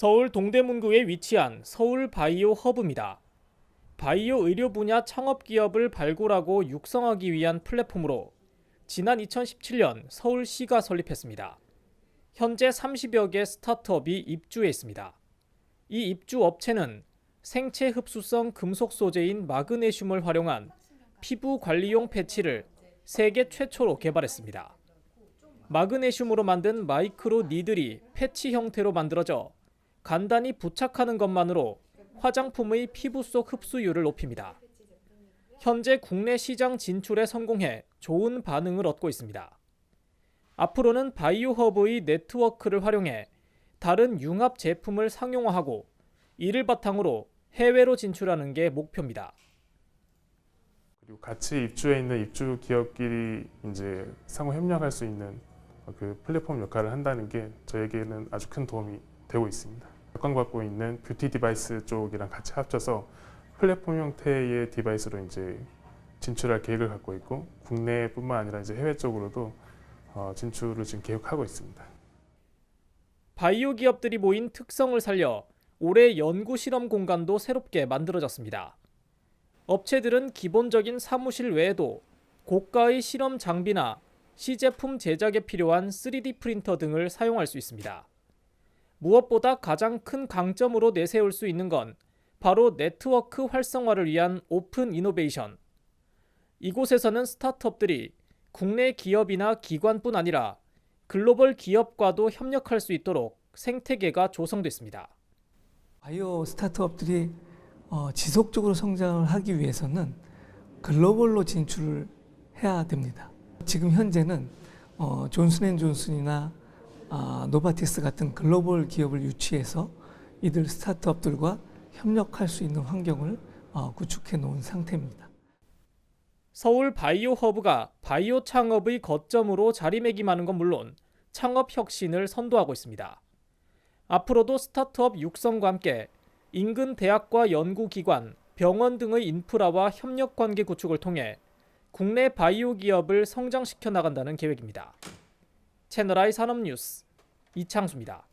서울 동대문구에 위치한 서울 바이오 허브입니다. 바이오 의료 분야 창업 기업을 발굴하고 육성하기 위한 플랫폼으로 지난 2017년 서울시가 설립했습니다. 현재 30여 개 스타트업이 입주해 있습니다. 이 입주 업체는 생체 흡수성 금속 소재인 마그네슘을 활용한 피부 관리용 패치를 세계 최초로 개발했습니다. 마그네슘으로 만든 마이크로 니들이 패치 형태로 만들어져 간단히 부착하는 것만으로 화장품의 피부 속 흡수율을 높입니다. 현재 국내 시장 진출에 성공해 좋은 반응을 얻고 있습니다. 앞으로는 바이오 허브의 네트워크를 활용해 다른 융합 제품을 상용화하고 이를 바탕으로 해외로 진출하는 게 목표입니다. 그리고 같이 입주해 있는 입주 기업끼리 이제 상호 협력할 수 있는 그 플랫폼 역할을 한다는 게 저에게는 아주 큰 도움이 되고 있습니다. 각광받고 있는 뷰티 디바이스 쪽이랑 같이 합쳐서 플랫폼 형태의 디바이스로 이제 진출할 계획을 갖고 있고 국내뿐만 아니라 이제 해외 쪽으로도 어, 진출을 지금 계획하고 있습니다. 바이오 기업들이 모인 특성을 살려 올해 연구 실험 공간도 새롭게 만들어졌습니다. 업체들은 기본적인 사무실 외에도 고가의 실험 장비나 시제품 제작에 필요한 3D 프린터 등을 사용할 수 있습니다. 무엇보다 가장 큰 강점으로 내세울 수 있는 건 바로 네트워크 활성화를 위한 오픈 이노베이션. 이곳에서는 스타트업들이 국내 기업이나 기관뿐 아니라 글로벌 기업과도 협력할 수 있도록 생태계가 조성됐습니다. 바이오 스타트업들이 어, 지속적으로 성장을 하기 위해서는 글로벌로 진출을 해야 됩니다. 지금 현재는 어, 존슨앤존슨이나 아, 노바티스 같은 글로벌 기업을 유치해서 이들 스타트업들과 협력할 수 있는 환경을 어, 구축해 놓은 상태입니다. 서울 바이오 허브가 바이오 창업의 거점으로 자리매김하는 건 물론 창업 혁신을 선도하고 있습니다. 앞으로도 스타트업 육성과 함께 인근 대학과 연구기관, 병원 등의 인프라와 협력 관계 구축을 통해 국내 바이오 기업을 성장시켜 나간다는 계획입니다. 채널I 산업뉴스 이창수입니다.